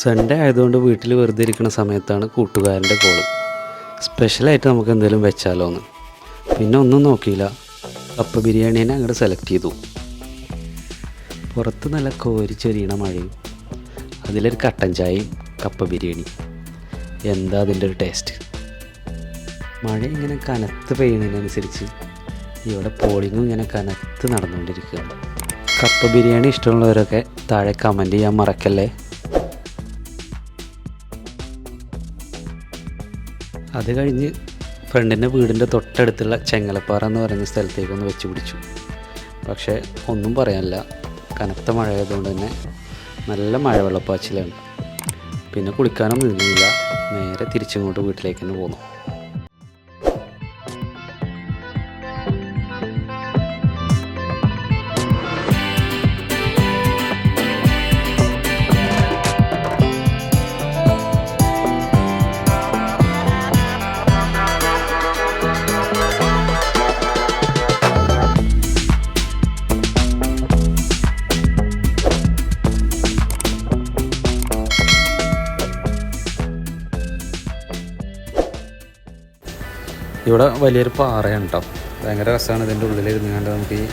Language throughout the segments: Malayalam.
സൺഡേ ആയതുകൊണ്ട് വീട്ടിൽ വെറുതെ ഇരിക്കുന്ന സമയത്താണ് കൂട്ടുകാരന്റെ കോൾ സ്പെഷ്യലായിട്ട് നമുക്ക് എന്തെങ്കിലും വെച്ചാലോ എന്ന്. പിന്നെ ഒന്നും നോക്കിയില്ല. കപ്പ ബിരിയാണീനെ അങ്ങോട്ട് സെലക്ട് ചെയ്തു. പുറത്ത് നല്ല കോരിച്ചൊരിയണ മഴയും അതിലൊരു കട്ടൻ ചായയും കപ്പ ബിരിയാണി. എന്താ അതിന്റെ ഒരു ടേസ്റ്റ് മഴ ഇങ്ങനെ കനത്ത് പെയ്യുന്നതിനനുസരിച്ച് ഇവിടെ പോളിങ്ങും ഇങ്ങനെ കനത്ത് നടന്നുകൊണ്ടിരിക്കുകയാണ്. കപ്പ ബിരിയാണി ഇഷ്ടമുള്ളവരൊക്കെ താഴെ കമന്റ് ചെയ്യാൻ മറക്കല്ലേ? അത് കഴിഞ്ഞ് ഫ്രണ്ടിന്റെ വീടിന്റെ തൊട്ടടുത്തുള്ള ചെങ്ങലപ്പാറ എന്ന് പറയുന്ന സ്ഥലത്തേക്ക് ഒന്ന് വെച്ച് പിടിച്ചു. പക്ഷേ ഒന്നും പറയാനില്ല. കനത്ത മഴ ആയതുകൊണ്ട് തന്നെ നല്ല മഴ വെള്ളപ്പാച്ചിലാണ് പിന്നെ കുളിക്കാനൊന്നും നിന്നില്ല. നേരെ തിരിച്ചിങ്ങോട്ട് വീട്ടിലേക്ക് തന്നെ പോന്നു. ഇവിടെ വലിയൊരു പാറയാണ് കേട്ടോ ഭയങ്കര രസമാണ് ഇതിന്റെ ഉള്ളിലിരുന്ന് കണ്ട് നമുക്ക് ഈ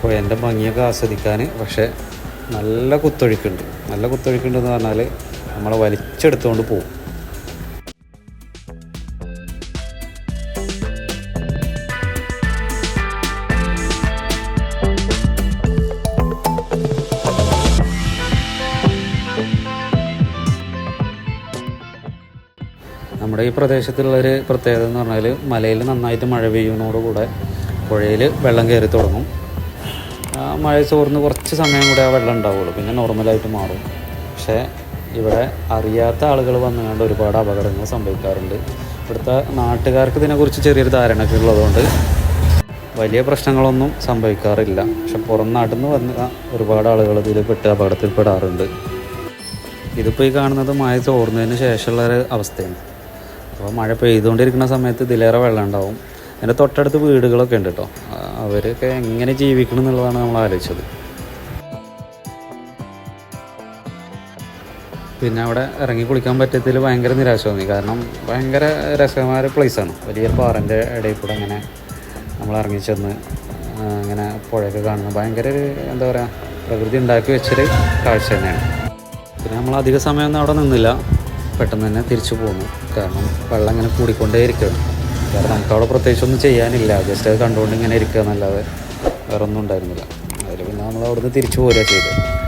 പുഴന്റെ ഭംഗിയൊക്കെ ആസ്വദിക്കാൻ പക്ഷേ നല്ല കുത്തൊഴുക്കുണ്ട്. നല്ല കുത്തൊഴുക്കുണ്ടെന്ന് പറഞ്ഞാൽ നമ്മളെ വലിച്ചെടുത്തുകൊണ്ട് പോകും നമ്മുടെ ഈ പ്രദേശത്തുള്ളൊരു പ്രത്യേകത എന്ന് പറഞ്ഞാൽ മലയിൽ നന്നായിട്ട് മഴ പെയ്യുന്നതോടുകൂടെ പുഴയിൽ വെള്ളം കയറി തുടങ്ങും. മഴ ചോർന്ന് കുറച്ച് സമയം കൂടെ ആ വെള്ളം ഉണ്ടാവുള്ളൂ. പിന്നെ നോർമലായിട്ട് മാറും. പക്ഷേ ഇവിടെ അറിയാത്ത ആളുകൾ വന്നുകൊണ്ട് ഒരുപാട് അപകടങ്ങൾ സംഭവിക്കാറുണ്ട്. ഇവിടുത്തെ നാട്ടുകാർക്ക് ഇതിനെക്കുറിച്ച് ചെറിയൊരു ധാരണയൊക്കെ ഉള്ളതുകൊണ്ട് വലിയ പ്രശ്നങ്ങളൊന്നും സംഭവിക്കാറില്ല. പക്ഷെ പുറം നാട്ടിൽ നിന്ന് വന്ന ഒരുപാട് ആളുകൾ ഇതിൽ പെട്ട് അപകടത്തിൽപ്പെടാറുണ്ട്. ഇതിപ്പോൾ ഈ കാണുന്നത് മഴ ചോർന്നതിന് ശേഷമുള്ള ഒരു അവസ്ഥയാണ്. അപ്പോൾ മഴ പെയ്തുകൊണ്ടിരിക്കുന്ന സമയത്ത് ഇതിലേറെ വെള്ളം ഉണ്ടാവും. അതിന്റെ തൊട്ടടുത്ത് വീടുകളൊക്കെ ഉണ്ട് കേട്ടോ അവരൊക്കെ എങ്ങനെ ജീവിക്കണം എന്നുള്ളതാണ് നമ്മൾ ആലോചിച്ചത്. പിന്നെ അവിടെ ഇറങ്ങി കുളിക്കാൻ പറ്റത്തിൽ ഭയങ്കര നിരാശ തോന്നി കാരണം ഭയങ്കര രസകരമായ പ്ലേസാണ് വലിയ പാറന്റെ ഇടയിൽ കൂടെ അങ്ങനെ നമ്മൾ ഇറങ്ങി ചെന്ന് അങ്ങനെ പുഴയൊക്കെ കാണുന്നത് ഭയങ്കര ഒരു എന്താ പറയുക പ്രകൃതി ഉണ്ടാക്കി വെച്ചൊരു കാഴ്ച തന്നെയാണ്. പിന്നെ നമ്മൾ അധിക സമയമൊന്നും അവിടെ നിന്നില്ല. പെട്ടെന്ന് തന്നെ തിരിച്ചു പോന്നു. കാരണം വെള്ളം അങ്ങനെ കൂടിക്കൊണ്ടേ ഇരിക്കുകയാണ് കാരണം നമുക്ക് അവിടെ പ്രത്യേകിച്ച് ഒന്നും ചെയ്യാനില്ല. ജസ്റ്റ് അത് കണ്ടുകൊണ്ട് ഇങ്ങനെ ഇരിക്കുക എന്നല്ലാതെ വേറെ ഒന്നും ഉണ്ടായിരുന്നില്ല. അതിൽ പിന്നെ നമ്മൾ അവിടുന്ന് തിരിച്ചു പോരുക ചെയ്തത്.